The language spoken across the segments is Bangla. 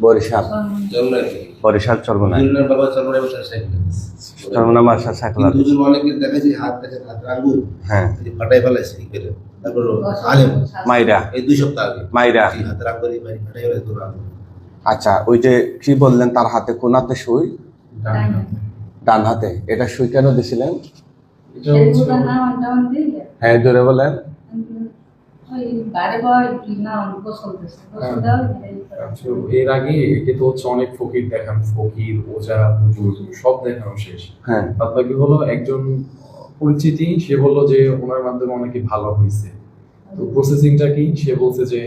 বরিশাল। বরিশাল চর্মনা চর্মনা কিন্তু দুজন অনেকে দেখাচ্ছি হাত দেখে হাত আঙ্গুল হ্যাঁ। ফাটাই ফেলাইছে তারপর আলেম মাইরা। এই দুই সপ্তাহ আগে। মাইরা। হাতের আঙ্গুল ফাটাই ফেলাইছে তোর আচ্ছা ওই যে কি বললেন তার হাতে কোন হাতে সুই? ডান হাতে। এটা সুই কেন দিছিলেন? হ্যাঁ জোরে বলেন। এর আগে তো হচ্ছে অনেক ফকির দেখান ফকির ওজা হুজুর সব দেখানো শেষ। হ্যাঁ। বাদ বাকি হলো একজন পরিচিতি সে বলল যে ওনার মাধ্যমে অনেকে ভালো হয়েছে। তো প্রসেসিংটা কি? সে বলছে যে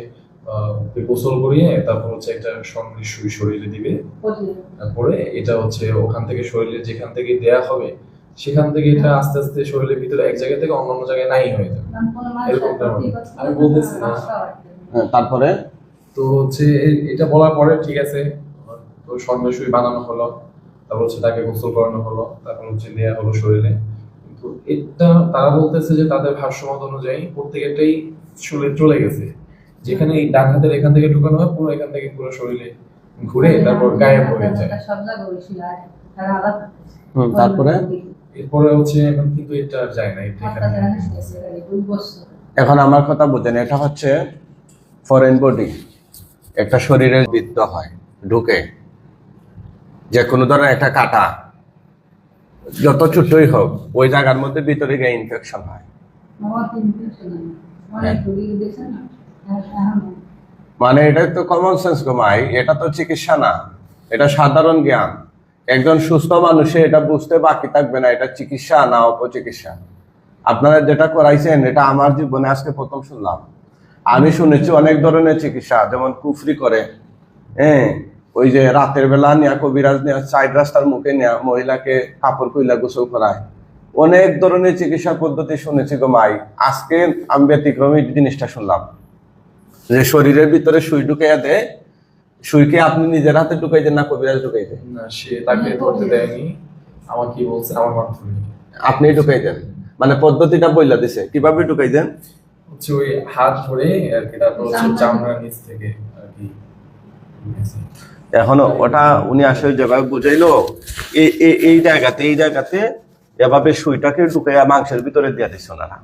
আহ, গোসল করিয়ে তারপর হচ্ছে একটা সঙ্গে সুই শরীরে দিবে। তারপরে এটা হচ্ছে ওখান থেকে শরীরে যেখান থেকে দেয়া হবে সেখান থেকে এটা আস্তে আস্তে শরীরের ভিতরে এক জায়গা থেকে অন্য অন্য জায়গায় নাই হয়ে যাবে। আমি বলতেছি না। হ্যাঁ, তারপরে? তো হচ্ছে এটা বলার পরে ঠিক আছে। তো সঙ্গে সুই বানানো হলো তারপর হচ্ছে তাকে গোসল করানো হলো তারপর হচ্ছে দেয়া হলো শরীরে। কিন্তু এটা তারা বলতেছে যে তাদের ভাষ্যমত অনুযায়ী প্রত্যেকটাই শরীরে চলে গেছে। যেখানে এই ডান হাতের এখান থেকে ঢুকানো হয় পুরো এখান থেকে পুরো শরীরে ঘুরে তারপর গায়েব হয়ে যায়। তারপরে? এরপরে হচ্ছে এখন কিন্তু এটা যায় না এখন। আমার কথা বুঝেন এটা হচ্ছে ফরেন বডি একটা শরীরে বৃদ্ধ হয় ঢুকে। যে কোনো ধরনের একটা কাটা যত ছোটই হোক ওই জায়গার মধ্যে ভিতরে গিয়ে ইনফেকশন হয়। মানে এটা তো কমন সেন্স কমাই এটা তো চিকিৎসা না। এটা সাধারণ জ্ঞান। একজন সুস্থ মানুষে এটা বুঝতে বাকি থাকবে না, এটা চিকিৎসা না অপচিকিৎসা। আপনারা যেটা করাইছেন, এটা আমার জীবনে আজকে প্রথম শুনলাম। আমি শুনেছি অনেক ধরনের চিকিৎসা, যেমন কুফরি করে হ্যাঁ ওই যে রাতের বেলা নেয়া কবিরাজ নেয়া, সাইড রাস্তার মুখে নেয়া মহিলাকে কাপড় কইলা গোসল করায়। অনেক ধরনের চিকিৎসা পদ্ধতি শুনেছি গো মাই আজকে আমি ব্যতিক্রমী জিনিসটা শুনলাম। যে শরীরের ভিতরে সুই ঢুকাইয়া দেয় সুইকে আপনি নিজের হাতে ঢুকাই দেন না কবিরাজ ঢুকাই দেন না সে তাকে ধরতে দেয়নি। আমার কি বলছে আমার মাধ্যমে। আপনি ঢুকাই দেন মানে পদ্ধতিটা বইলা দিছে কীভাবে ঢুকাই দেন হচ্ছে ওই হাত ধরে আর কি তারপর হচ্ছে চামড়ার নিচ থেকে আর কি এখনও ওটা উনি আসলে যেভাবে বুঝাইলো এই এই- জায়গাতে এই জায়গাতে এভাবে সুইটাকে ঢুকাইয়া মাংসের ভিতরে দিয়ে দিচ্ছে ওনারা।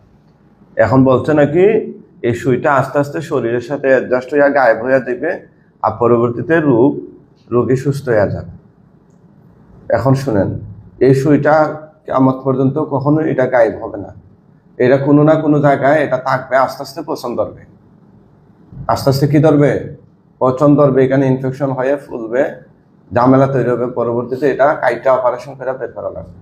এখন বলছে নাকি এই সুইটা আস্তে আস্তে শরীরের সাথে অ্যাডজাস্ট হইয়া গায়েব হইয়া যাবে আর পরবর্তীতে রোগ, রোগী সুস্থ হয়ে যাবে এখন শুনেন, এই সুইটা আমার পর্যন্ত কখনো এটা গায়েব হবে না। এটা কোনো না কোনো জায়গায় এটা থাকবে, আস্তে আস্তে পছন্দ ধরবে। আস্তে আস্তে কি ধরবে? পছন্দ ধরবে, এখানে ইনফেকশন হয়ে ফুলবে, ঝামেলা তৈরি হবে, পরবর্তীতে এটা কাইটা অপারেশন করে বের করা লাগবে।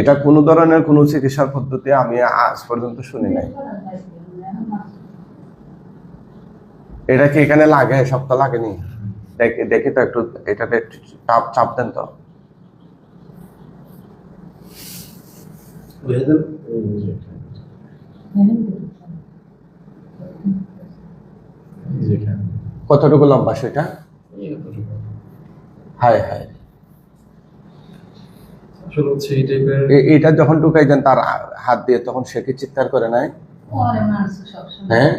এটা কোনো ধরনের কোনো চিকিৎসার পদ্ধতি আমি আজ পর্যন্ত শুনি নাই। এটা কি এখানে লাগে? সপ্তাহ লাগেনি? দেখি দেখি তো একটু এটাতে চাপ চাপ দেন তো। কতটুকু লম্বা সেটা? হায় হায়। এটা যখন ঢুকাই দেন তার হাত দিয়ে তখন সে কি চিৎকার করে নাই হ্যাঁ?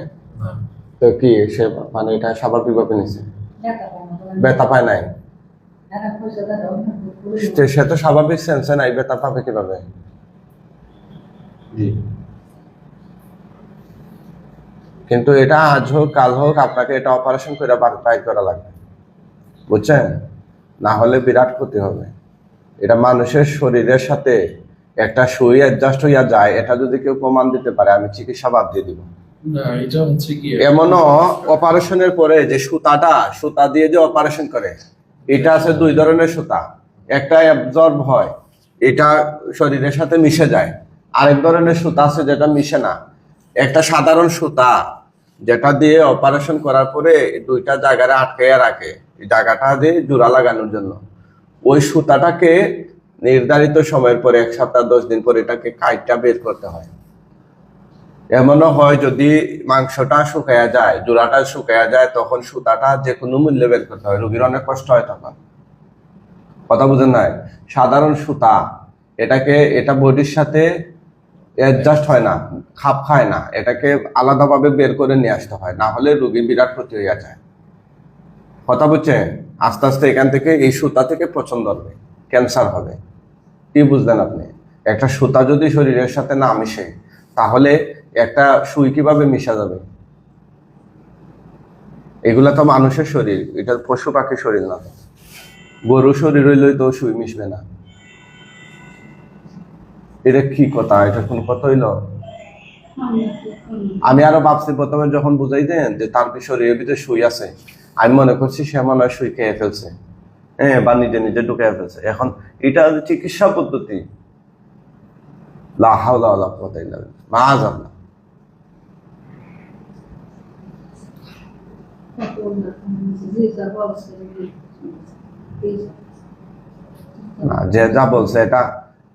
তো কি সে মানে এটা স্বাভাবিকভাবে নিছে? ব্যথা পায় নাই? সে- তো স্বাভাবিক সেন্সে নাই ব্যথা পাবে কীভাবে? কিন্তু এটা আজ হোক কাল হোক আপনাকে এটা অপারেশন করে বাই করা লাগবে। বুঝছেন? না হলে বিরাট ক্ষতি হবে। এটা মানুষের শরীরের সাথে একটা সুই অ্যাডজাস্ট হইয়া যায় এটা যদি কেউ প্রমাণ দিতে পারে আমি চিকিৎসা বাদ দিয়ে দিব। এমনও অপারেশনের পরে যে সুতাটা, সুতা দিয়ে যে অপারেশন করে, এটা আছে দুই ধরনের সুতা। একটা অ্যাবজর্ব হয়, এটা শরীরের সাথে মিশে যায়। আরেক ধরনের সুতা আছে যেটা মিশে না। একটা সাধারণ সুতা, যেটা দিয়ে অপারেশন করার পরে দুইটা জায়গায় আটকাইয়া রাখে জায়গাটা দিয়ে জোড়া লাগানোর জন্য। ওই সুতাটাকে নির্ধারিত সময়ের পরে, এক সপ্তাহ, দশ দিন পরে এটাকে কাইটটা বের করতে হয়। এমনও হয় যদি মাংসটা শুকায়া যায়, জোড়াটা শুকায়া যায়, তখন সুতাটা যে কোনো মূল্যে বের করতে হয়। রোগীর অনেক কষ্ট হয় তখন। কথা বুঝেন নাই? সাধারণ সুতা, এটাকে, এটা বডির সাথে অ্যাডজাস্ট হয় না, খাপ খায় না। এটাকে আলাদাভাবে বের করে নিয়ে আসতে হয়, না হলে রোগী বিরাট ক্ষতি হইয়া যায়। কথা বুঝছেন? আস্তে আস্তে এখান থেকে এই সুতা থেকে পছন্দ হবে, ক্যান্সার হবে। কি বুঝলেন আপনি? একটা সুতা যদি শরীরের সাথে না মিশে, তাহলে একটা সুই কীভাবে মিশা যাবে? এগুলা তো মানুষের শরীর, এটা পশু পাখির শরীর না। গরু শরীর হইলেই তো সুই মিশবে না। এটা কি কথা? এটা কোন কথা হইল? আমি আরও ভাবছি, প্রথমে যখন বুঝাই দেন যে তার শরীরের ভিতরে সুই আছে, আমি মনে করছি সে মনে হয় সুই খেয়ে ফেলছে। হ্যাঁ বা নিজে নিজে ঢুকে ফেলছে। এখন এটা চিকিৎসা পদ্ধতি। লা হাওলা ওয়ালা কুওয়াতা বলছে এটা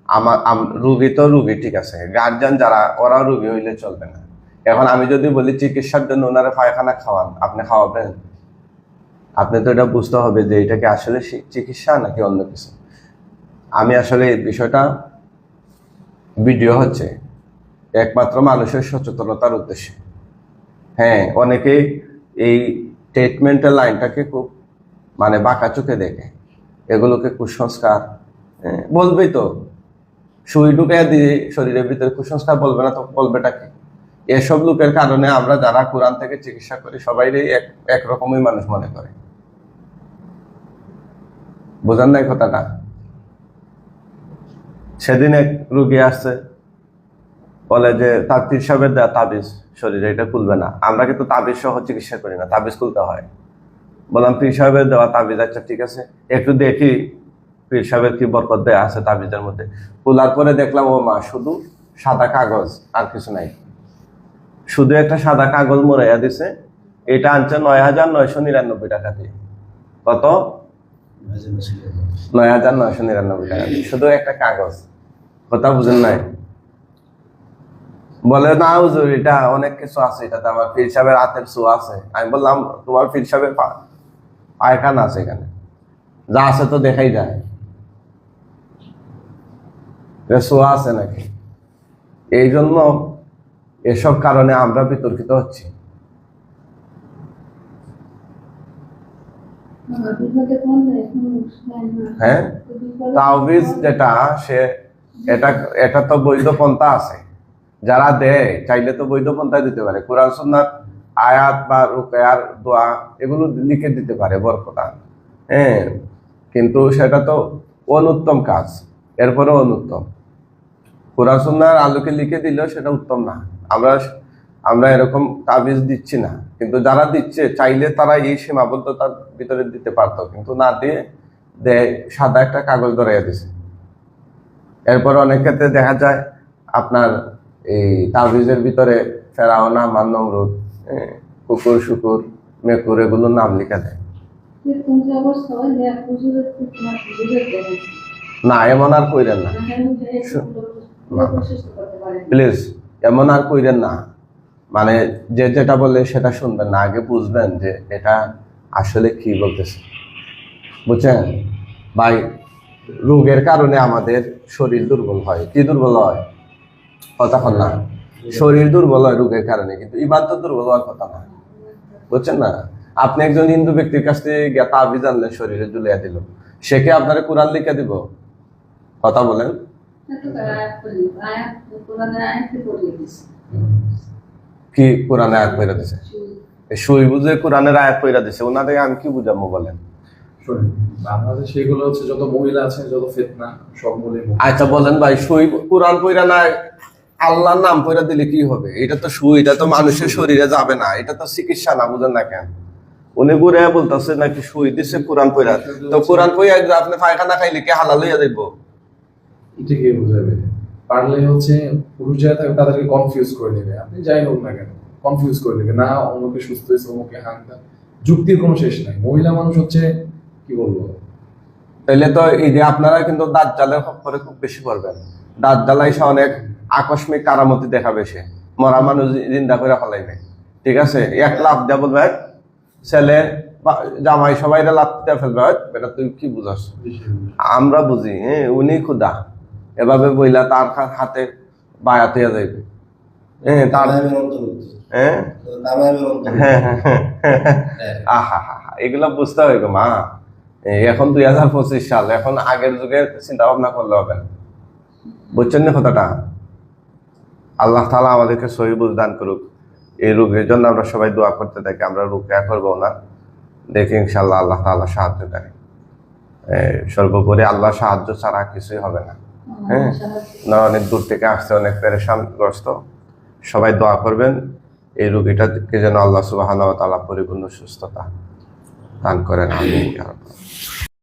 আমার রুগী তো রুগী, ঠিক আছে। গার্জিয়ান যারা ওরা রুগী হইলে চলবে না। এখন আমি যদি বলি চিকিৎসার জন্য ওনারা পায়খানা খাওয়ান, আপনি খাওয়াবেন? আপনি তো এটা বুঝতে হবে যে এটা কি আসলে চিকিৎসা নাকি অন্য কিছু? আমি আসলে এই বিষয়টা ভিডিও হচ্ছে একমাত্র মানুষের সচেতনতার উদ্দেশ্যে। হ্যাঁ অনেকেই এই ট্রিটমেন্টের লাইনটাকে খুব মানে বাঁকা চোখে দেখে। এগুলোকে কুসংস্কার বলবেই তো। সুই ঢুকে দিয়ে শরীরের ভিতরে কুসংস্কার বলবে না তো বলবেটা এসব লোকের কারণে আমরা যারা কোরআন থেকে চিকিৎসা করি সবাই এক একরকমই মানুষ মনে করে। বোঝান নাই কথাটা? সেদিন এক রুগী আসছে বলে যে তার পীর সাহেবের দেওয়া তাবিজ শরীরে এটা খুলবে না। আমরা কিন্তু তাবিজ সহ চিকিৎসা করি না তাবিজ খুলতে হয়। বললাম পীর সাহেবের দেওয়া তাবিজ আচ্ছা ঠিক আছে। একটু দেখি পীর সাহেবের কি বরকত দেয়া আছে তাবিজের মধ্যে। খোলার পরে দেখলাম ও মা শুধু সাদা কাগজ আর কিছু নাই। শুধু একটা সাদা কাগজ মরাইয়া দিছে। এটা আনছে নয় হাজার নয়শো নিরানব্বই টাকা দিয়ে। কত? নয় হাজার নয়শো নিরানব্বই টাকা শুধু একটা কাগজ। কথা বুঝেন নাই? বলে, না হুজুর, এটা অনেক কিছু আছে, এটাতে আমার পীর সাহেবের হাতের শো আছে। আমি বললাম, তোমার পীর সাহেবের পায়খানা আছে এখানে। যা আছে তো দেখাই যায়। শো আছে নাকি? এই জন্য এসব কারণে আমরা বিতর্কিত হচ্ছি। হ্যাঁ? তাওবিজ যেটা, সে, এটা এটা তো বৈধ পন্থা আছে। যারা দেয়, চাইলে তো বৈধ পন্থায় দিতে পারে। কোরআন সুন্নার আয়াত বা রুকায়ার দোয়া, এগুলো লিখে দিতে পারে বরকতা। হ্যাঁ কিন্তু সেটা তো অনুত্তম কাজ। এরপরে অনুত্তম। কোরআন সুন্নার আলোকে লিখে দিলেও সেটা উত্তম না। আমরা আমরা এরকম তাবিজ দিচ্ছি না। কিন্তু যারা দিচ্ছে, চাইলে তারা এই সীমাবদ্ধতার ভিতরে দিতে পারতো। কিন্তু না দিয়ে দেয়, সাদা একটা কাগজ ধরাইয়া দিছে। এরপর অনেক ক্ষেত্রে দেখা যায়, আপনার এই তাবিজের ভিতরে ফেরাওনা মান্নমরুদ কুকুর, শুকুর, মেকুর এগুলোর নাম লিখে দেয়। না, এমন আর কইরেন না। প্লিজ এমন আর কইরেন না। মানে যে যেটা বলে সেটা শুনবেন না। আগে বুঝবেন যে এটা আসলে কি বলতেছে। বুঝছেন? ভাই, রোগের কারণে আমাদের শরীর দুর্বল হয়। কি দুর্বল হয়? কথা বল না। শরীর দুর্বল হয় রোগের কারণে কিন্তু ইবাদত দুর্বল হওয়ার কথা না। বুঝছেন না? আপনি একজন হিন্দু ব্যক্তির কাছ থেকে গিয়ে তাবিজ আনলেন শরীরে জুলিয়া দিল। সে কে আপনার কোরআন লিখে দিব? কথা বলেন। কি কোরআনে আয়াত পয়রা দিছে? সুই বুঝে কোরআনের আয়াত পয়রা দিছে। ওনাদের আমি কি বুঝাবো বলেন? এগুলো হচ্ছে যত মহিলা আছে যত ফেতনা সব মূলে আচ্ছা বলেন ভাই সুই কোরআন পয়রা না আল্লাহর নাম পয়রা দিলে কি হবে? এটা তো সুই এটা তো মানুষের শরীরে যাবে না। এটা তো চিকিৎসা না বুঝেন না কেন? উনি ঘুরে বলতেছে নাকি সুই দিছে কোরআন পয়রা তো কোরআন পয়রা আপনি পায়খানা খাইলে কি হালাল হইয়া যাইব? ঠিকই বুঝাবে। পারলে হচ্ছে পুরুষ যারা থাকে তাদেরকে কনফিউজ করে দেবে আপনি যাই হোক না কেন কনফিউজ করে দেবে না অমুকে সুস্থ হয়েছে অমুকে হাঙ্কা যুক্তির কোনো শেষ নাই। মহিলা মানুষ হচ্ছে কি বলব? তাইলে তো এই যে আপনারা কিন্তু দাঁত জালের করে খুব বেশি করবেন। দাঁত জ্বালাই সে অনেক আকস্মিক কারামতি দেখাবে সে। মরা মানুষ জিন্দা করে ফেলাইবে। ঠিক আছে? এক লাভ দেয়া বলবে "এই, ছেলে জামাই সবাই লাভ ফেলবে বেটা তুই কি বুঝাস? আমরা বুঝি হ্যাঁ উনি খুদা। এভাবে বইলা তার হাতে বায়াত হইয়া যাইবে। হ্যাঁ তার হ্যাঁ হ্যাঁ হ্যাঁ হ্যাঁ হ্যাঁ। আহা হা এগুলা বুঝতে হবে গো মা। এখন দুই হাজার পঁচিশ সাল এখন আগের যুগের চিন্তা ভাবনা করলে হবে বুঝছেন না কথাটা? আল্লাহ তালা আমাদেরকে সহি দান করুক। এই রোগের জন্য আমরা সবাই দোয়া করতে থাকি, আমরা রুকিয়া করব না। দেখি ইনশাল্লাহ আল্লাহ তাআলা সাহায্য করে। সর্বোপরি আল্লাহ সাহায্য ছাড়া কিছুই হবে না। হ্যাঁ না, অনেক দূর থেকে আসছে, অনেক পেরেশানগ্রস্ত। সবাই দোয়া করবেন, এই রোগীটাকে যেন আল্লাহ সুবাহ তাআলা পরিপূর্ণ সুস্থতা দান করেন। আমি